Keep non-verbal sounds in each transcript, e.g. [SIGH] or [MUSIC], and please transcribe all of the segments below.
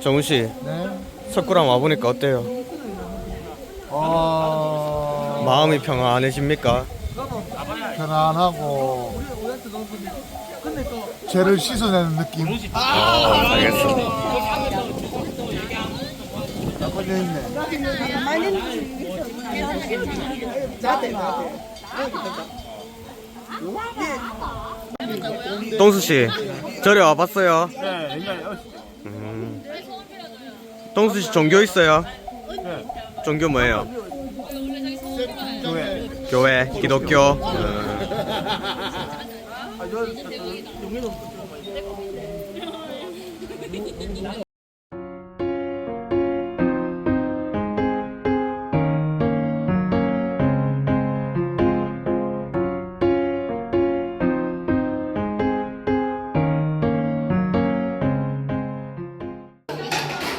정훈 씨, 네. 석구랑 와 보니까 어때요? 어, 마음이 평안해집니까? 편안하고 죄를 씻어내는 느낌. 아, 알겠어. 나빠져 있네. 동수 씨, 절에 와봤어요? 네, 옛날에 음. 동수 씨 종교 있어요? 네. 종교 뭐예요? 교회. 기독교. 음.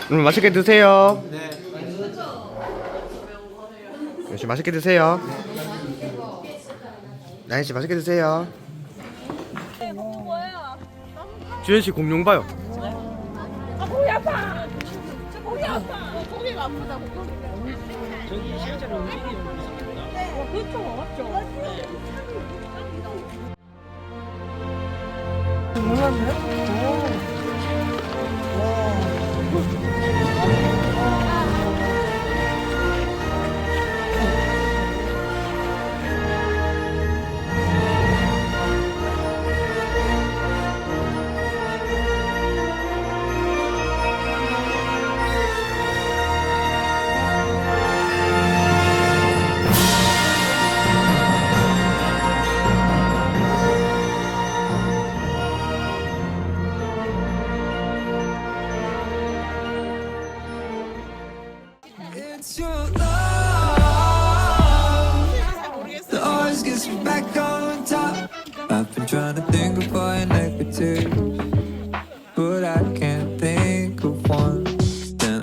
음, 맛있게 드세요. 네. 역시 맛있게 드세요. 나연 씨 맛있게 드세요. 주현 씨 공룡 봐요. 아 목이 아파. 저 목이 아파. 고개가 아프다. 저기 실제로 움직이는 거 있습니다. 그렇죠, 맞죠. It's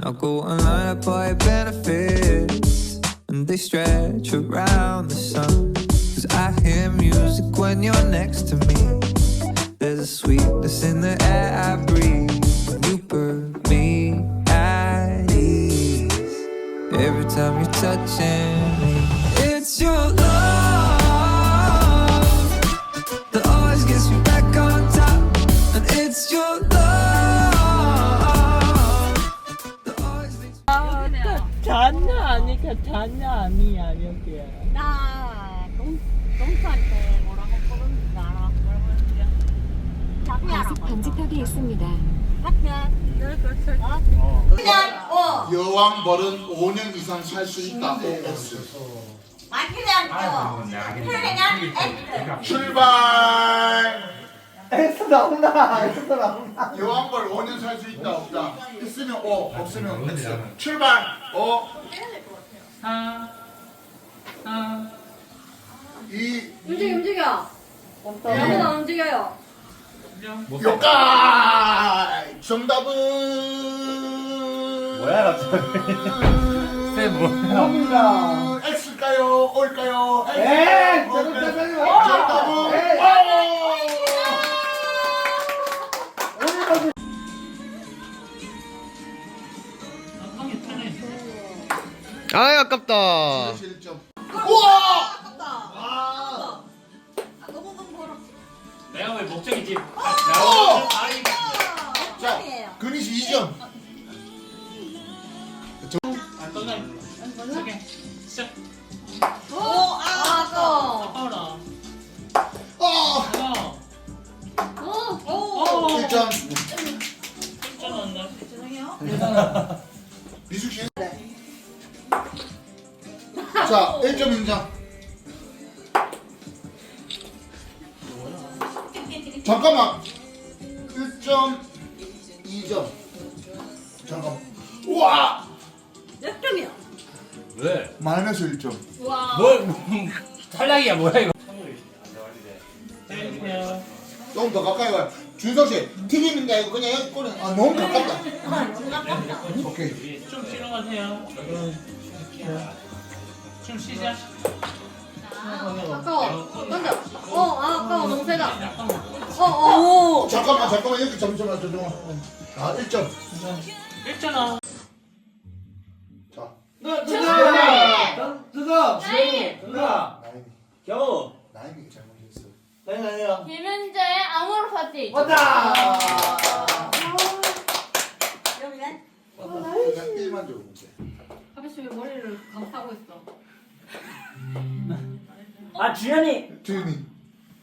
I'll go and buy your benefits, and they stretch around the sun. Cause I hear music when you're next to me. There's a sweetness in the air I breathe. You put me at ease. Every time you're touching 잤냐 아니야 여기. 나 똥, 똥쌀 때 뭐라고 부르는지 알아? 뭐라고 했는지 자기야라고 방지턱이 있습니다. 맞냐? 그냥 어 여왕 벌은 5년 이상 살 수 있다. OS. 마키는 어 그냥 X 출발. S 나온다. S 나온다. 여왕 벌 5년 살 수 있다. 없다. 있으면 O, 없으면 X. 출발. O. 이 움직여 움직여 아무도 안 움직여요 요까 정답은 뭐야, 갑자기. 쌤, 뭐야? X일까요? O일까요? 에이, X일까요? 저런 짜증이 O일까요? 와. 정답은 에이. O! 아, 아깝다. 실점. 우와! 1점, 2점. 잠깐. 우와! 몇 점이야? 왜? 마이너스 1점. 뭘 탈락이야 뭐야 이거? 조금 더 가까이 와요. 준석 씨, 튀기는 게 아니고 그냥 여기 꼬리. 아, 너무 가깝다. 오케이. 좀것 같아요. 좀 쉬자. 아까워. 던져. 어, 아, 아까워. 너무 세다. 어, 어. 잠깐만 잠깐만 여기 잠시만 잠시만. 아 1점. 1점 자 뜨거! 뜨거! 뜨거! 나인이 겨우! 나인이 잘못했어. 내가 아니야. 김은재 아모르 파티. 왔다! 여기네. 그냥 1만 줘. 아저씨 왜 머리를 감싸고 있어? [LAUGHS] 아 주연이 주인이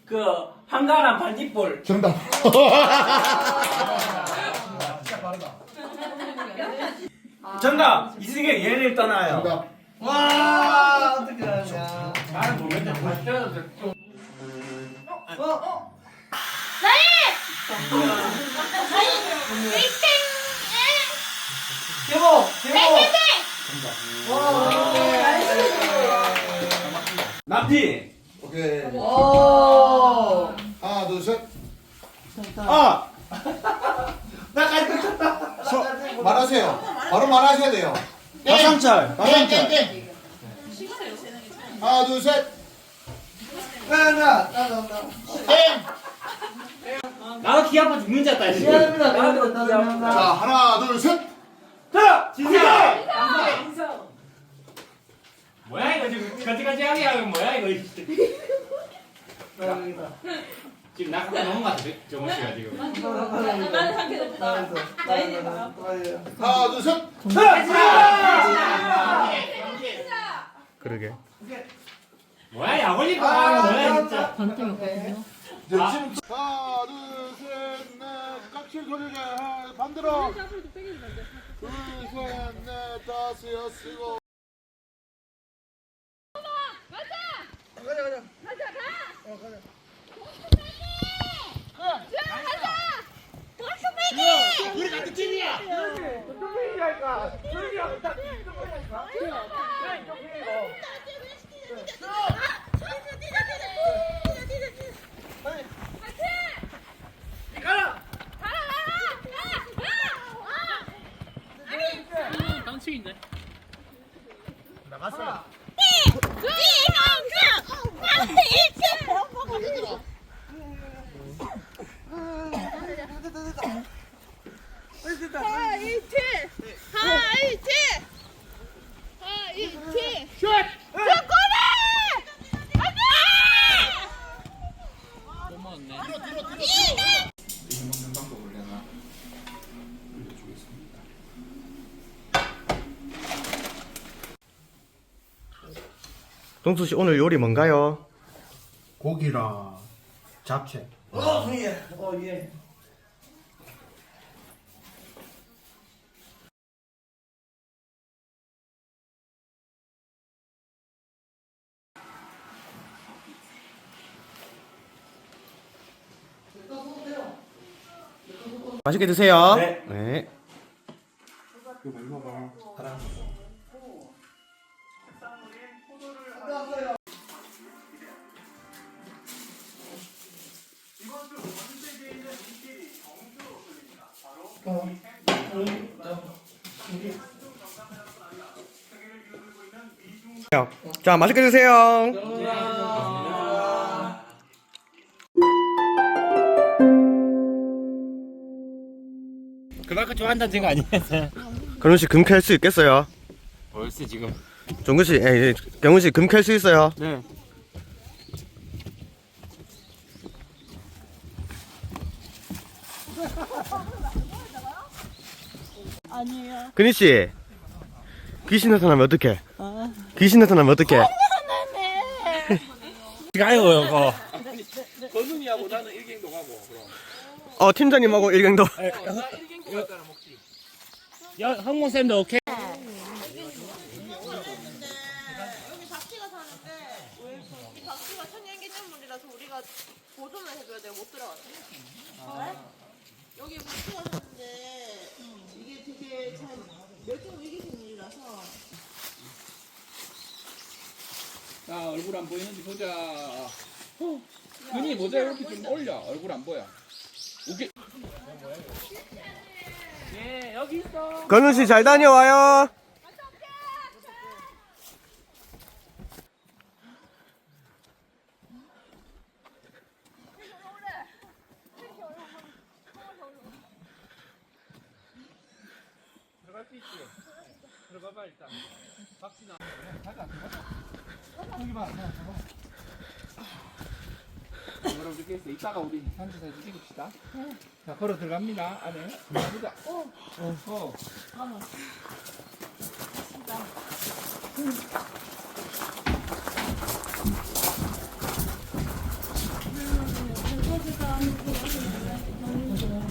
그 한가람 반딧불 정답. [LAUGHS] 정답 이승에 예를 떠나요 정답. 와, 어떻게 하냐. 나는 모르겠다. 어, 어. 개봉! 개봉! 남피 오케이. 오! 하나 둘 셋. 아 나 갈거 쳤다. 서, 말하세요. 바로 말하셔야 돼요. 박상철 땡땡땡. 하나 둘 셋. 나, 나, 나, 나, 나. 땡. 나도 귀 아파 죽는 줄 알았다. 미안합니다. 나도, 나도, 자. 하나 둘 셋. 자 진짜 뭐야 이거 지금 가지가지 하게 뭐야 이거 지금 나 갖다 놓은 것 같아 정원 씨가 지금. 나는. 나인이 봐. 하나 둘 셋. 그러게. 뭐야 야구리 봐 뭐야 진짜. 네, 지금 하나 둘셋넷 깍질 하나, 반대로. 둘셋넷 다섯 여섯 일곱. 깜찍인데. 하이트! 하이트! 하이트! 슛! 골에! 먹는 방법을 내가 알려주겠습니다. 동수 씨 오늘 요리 뭔가요? 고기랑 잡채. 어, 예. 어, 예. 맛있게 드세요. 네. 네. 자, 맛있게 드세요. 그만큼 좋아한다는 증거 아니겠어요? 근훈 씨금캘 수 있겠어요? 벌써 지금. 종근 씨, 에, 경훈 씨 금캘 수 있어요? 네. 아니에요. 근희 씨, 귀신 나타나면 어떡해? 귀신 나타나면 어떡해? 가요 이거. 어, 팀장님하고 일경도. 야 항공 쌤도 오케이. 여기 박쥐가 사는데 이 박쥐가 천연기념물이라서 우리가 보존을 해줘야 돼요. 못 들어가서. 그래? 여기 박쥐가 사는데 되게 잘 멸종 위기 생물이라서. 자 얼굴 안 보이는지 보자. 눈이 모자 이렇게 좀 올려. 얼굴 안 보여. 오케이. 예, 여기 있어. 건우 씨 잘 다녀와요. 수 있지? 들어가봐, 일단. 박진아. 가자, 들어가자. 여기 봐. 여러분 이렇게 해서 이따가 우리 산지 사진 찍읍시다. 자, 걸어 들어갑니다. 안에. 보자. 어. 어.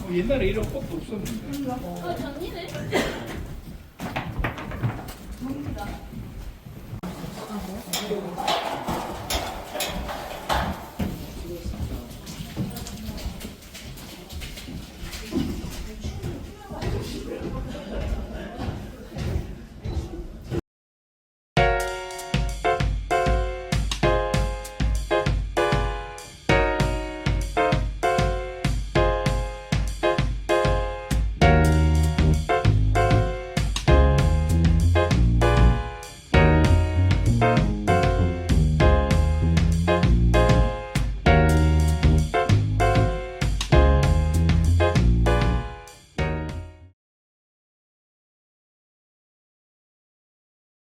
어, 옛날에 이런 꽃도 없었는데. 어, 작